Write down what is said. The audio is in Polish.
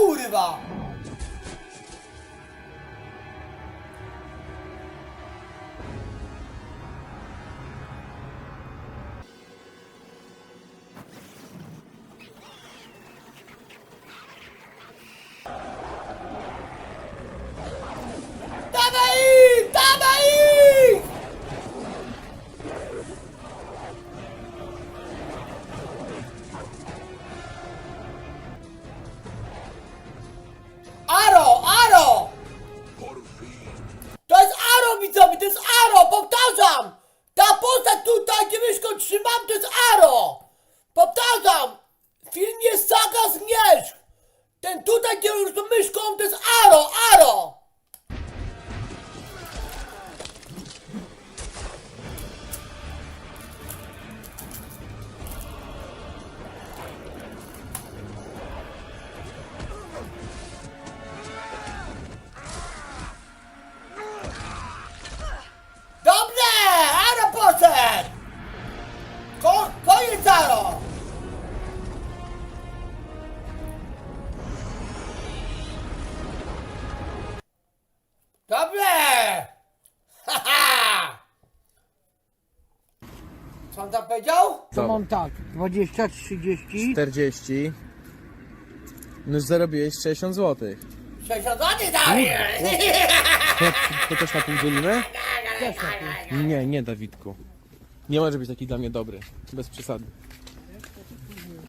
kurwa! Dawaj Aro! Powtarzam! Ta postać tutaj, gdzie myszką trzymam, to jest Aro! Powtarzam! W filmie Saga Zmierzch! Ten tutaj, gdzie już myszką, to jest! Aro! Co on tam powiedział? Co? Mam tak, 20, 30. 40. No zarobiłeś 60 zł. 60 zł daje! To, to też na tym dzielimy? Też takie. Nie, nie Dawidku. Nie może być taki dla mnie dobry. Bez przesady.